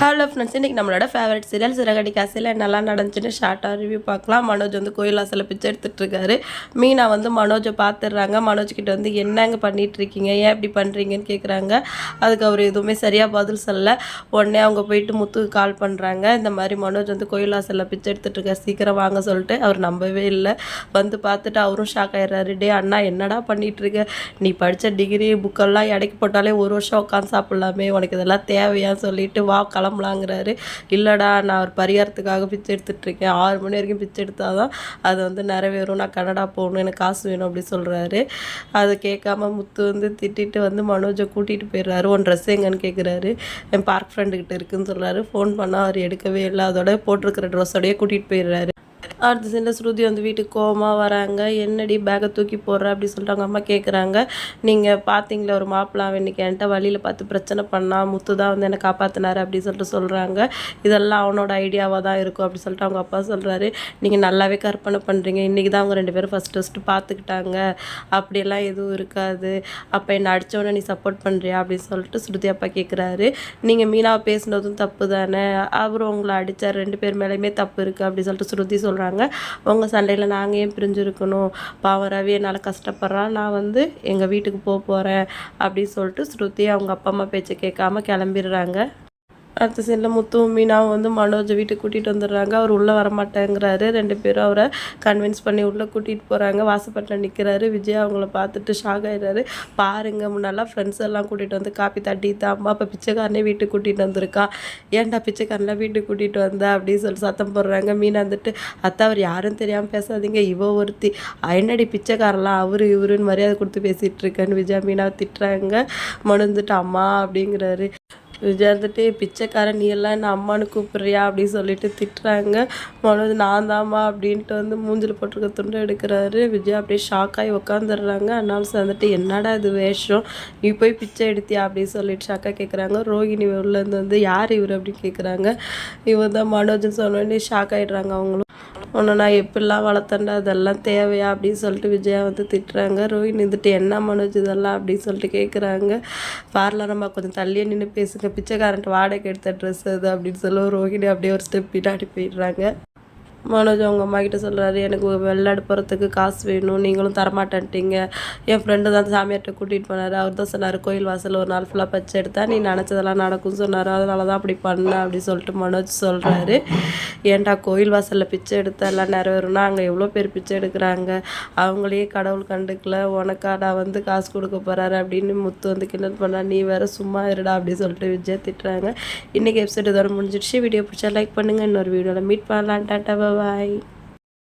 Hello friends இன்றைக்கி நம்மளோட favourite serial சிறகடி காசில் என்னெல்லாம் நடந்துச்சுன்னு ஷார்ட்டாக ரிவ்யூ பார்க்கலாம். மனோஜ் வந்து கோயில் வாசலில் பிச்சை எடுத்துட்டுருக்காரு மீனா வந்து மனோஜை பார்த்துடுறாங்க. மனோஜ்கிட்ட வந்து என்னங்க பண்ணிகிட்ருக்கீங்க ஏன் இப்படி பண்ணுறீங்கன்னு கேட்குறாங்க அதுக்கு அவர் எதுவுமே சரியாக பதில் சொல்லல. உடனே அவங்க போயிட்டு முத்துக்கு கால் பண்ணுறாங்க இந்த மாதிரி மனோஜ் வந்து கோயில் வாசலில் பிச்சை எடுத்துட்டுருக்கார் சீக்கிரம் வாங்க சொல்லிட்டு அவர் நம்பவே இல்லை. வந்து பார்த்துட்டு அவரும் ஷாக் ஆயிடுறாரு. டே அண்ணா என்னடா பண்ணிகிட்ருக்க நீ படித்த டிகிரி புக்கெல்லாம் இடைக்கு போட்டாலே ஒரு வருஷம் உட்காந்து சாப்பிட்லாமே. உனக்கு இதெல்லாம் தேவையான்னு சொல்லிட்டு வா கிளம்பலாங்கிறாரு. இல்லைடா நான் ஒரு பரிகாரத்துக்காக பிச்சை எடுத்துட்டு இருக்கேன். ஆறு மணி வரைக்கும் பிச்சை எடுத்தால் தான் அது வந்து நிறைவேறும். நான் கனடா போகணும் எனக்கு காசு வேணும் அப்படி சொல்கிறாரு அதை கேட்காம முத்து வந்து திட்டிட்டு வந்து மனோஜை கூட்டிகிட்டு போயிடுறாரு. உன் ட்ரெஸ் எங்கன்னு கேட்குறாரு என் பார்க் ஃப்ரெண்டுக்கிட்ட இருக்குன்னு சொல்கிறாரு ஃபோன் பண்ணால் அவர் எடுக்கவே இல்லை. அதோட போட்டிருக்கிற ட்ரெஸ்ஸோடய கூட்டிகிட்டு போயிடுறாரு. அடுத்த சீனில் ஸ்ருதி வந்து வீட்டுக்கு கோபமாக வராங்க. என்னடி பேக்கை தூக்கி போடுற? அப்படின்னு சொல்லிட்டு அவங்க அம்மா கேட்குறாங்க நீங்கள் பார்த்தீங்களா ஒரு மாப்பிள்ளை இன்னைக்கு என்கிட்ட வழியில் பார்த்து பிரச்சனை பண்ணால் முத்து தான் வந்து என்னை காப்பாற்றினாரு அப்படின்னு சொல்லிட்டு சொல்கிறாங்க இதெல்லாம் அவனோட ஐடியாவாக தான் இருக்கும் அப்படி சொல்லிட்டு அவங்க அப்பா சொல்கிறாரு நீங்கள் நல்லாவே கற்பனை பண்ணுறீங்க இன்றைக்கி தான் அவங்க ரெண்டு பேரும் ஃபஸ்ட்டு ஃபஸ்ட்டு பார்த்துக்கிட்டாங்க அப்படியெல்லாம் எதுவும் இருக்காது. அப்போ என்னை அடித்தவொடனே நீ சப்போர்ட் பண்ணுறியா அப்படின்னு சொல்லிட்டு ஸ்ருதி அப்பா கேட்குறாரு நீங்கள் மீனாவை பேசுனதும் தப்பு தானே? அவர் உங்களை அடித்தார் ரெண்டு பேர் மேலேயுமே தப்பு இருக்குது அப்படி சொல்லிட்டு ஸ்ருதி சொல்கிறாங்க உங்கள் சண்டையில் நாங்கள் ஏன் பிரிஞ்சுருக்கணும்? பாவம் ரவி என்னால் கஷ்டப்படுறான் நான் வந்து எங்கள் வீட்டுக்கு போக போகிறேன் அப்படின்னு சொல்லிட்டு ஸ்ருதி அவங்க அப்பா அம்மா பேச்சை கேட்காம கிளம்பிடுறாங்க. அடுத்த சீனில் முத்துவும் மீனாவும் வந்து மனோஜை வீட்டுக்கு கூட்டிகிட்டு வந்துடுறாங்க. அவர் உள்ளே வரமாட்டேங்கிறாரு. ரெண்டு பேரும் அவரை கன்வின்ஸ் பண்ணி உள்ளே கூட்டிகிட்டு போகிறாங்க வாசப்பட்டில் நிற்கிறாரு விஜய் அவங்கள பார்த்துட்டு ஷாக் ஆயிடுறாரு. பாருங்க முன்னெல்லாம் ஃப்ரெண்ட்ஸ் எல்லாம் கூட்டிகிட்டு வந்து காப்பி தட்டி அம்மா அப்போ பிச்சைக்காரனே வீட்டுக்கு கூட்டிகிட்டு வந்திருக்கான் ஏன்டா பிச்சைக்காரன்லாம் வீட்டுக்கு கூட்டிகிட்டு வந்த? அப்படின்னு சொல்லி சத்தம் போடுறாங்க. மீனா வந்துட்டு அத்தை அவர் யாரும் தெரியாமல் பேசாதீங்க. இவ ஒருத்தி. என்னடி பிச்சைக்காரெல்லாம் அவரு இவருன்னு மரியாதை கொடுத்து பேசிகிட்டு இருக்கேன்னு? விஜயா மீனாவை திட்டுறாங்க. மனு வந்துட்டு அம்மா அப்படிங்கிறாரு. விஜய் வந்துட்டு பிச்சைக்காரன் நீ எல்லாம் என்ன அம்மானு கூப்பிட்றியா அப்படின்னு சொல்லிட்டு திட்டுறாங்க. மனோஜ் நான் தாம்மா அப்படின்ட்டு வந்து மூஞ்சில் போட்டிருக்க துண்டை எடுக்கிறாரு. விஜய் அப்படியே ஷாக் ஆகி உட்காந்துடுறாங்க அதனால வந்துட்டு என்னடா இது வேஷம்? நீ போய் பிச்சை எடுத்தியா? அப்படின்னு சொல்லிட்டு ஷாக்காக கேட்குறாங்க ரோகிணி உள்ளேருந்து வந்து யார் இவர்? அப்படின்னு கேட்குறாங்க இவர் தான் மனோஜ்னு சொன்னோடனே ஷாக் ஆகிடுறாங்க அவங்களும். உன்னை நான் எப்படிலாம் வளர்த்தேன்டா அதெல்லாம் தேவையா அப்படின்னு சொல்லிட்டு விஜயா வந்து திட்டுறாங்க. ரோஹின் இருந்துட்டு என்ன மனோஜ் இதெல்லாம்? அப்படின்னு சொல்லிட்டு கேட்குறாங்க பார்லர் நம்ம கொஞ்சம் தள்ளியே நின்று பேசுங்க. பிச்சைக்காரன்ட்டு வாடகை எடுத்த ட்ரெஸ் அது அப்படின்னு சொல்லுவோம் ரோஹிணி அப்படியே ஒரு ஸ்டெப் பின்னாடி போயிடுறாங்க. மனோஜ் அவங்க அம்மா கிட்ட சொல்கிறாரு எனக்கு வெள்ளாடு போகிறதுக்கு காசு வேணும். நீங்களும் தரமாட்டேன்ட்டீங்க. என் ஃப்ரெண்டு தான் சாமியார்கிட்ட கூட்டிகிட்டு போனார். அவர் தான் சொன்னார் கோயில் வாசல் ஒரு நாள் ஃபுல்லாக பச்சை எடுத்தா நீ நினச்சதெல்லாம் நடக்கும்னு சொன்னார். அதனால தான் அப்படி பண்ணேன் அப்படின்னு சொல்லிட்டு மனோஜ் சொல்கிறாரு ஏன்டா கோயில் வாசலில் பிச்சை எடுத்தா எல்லாம் நிறைவேறும்னா அங்கே எவ்வளோ பேர் பிச்சை எடுக்கிறாங்க? அவங்களையே கடவுள் கண்டுக்கல. உனக்காடா வந்து காசு கொடுக்க போகிறாரு அப்படின்னு முத்து வந்து கிண்டல் பண்ணா நீ வேற சும்மா இருடா அப்படின்னு சொல்லிட்டு விஜய் திட்டுறாங்க. இன்றைக்கி எபிசோட் இதோட முடிஞ்சிடுச்சு. வீடியோ பிடிச்சா லைக் பண்ணுங்கள் இன்னொரு வீடியோவில் மீட் பண்ணலாம். டாட்டா பாய்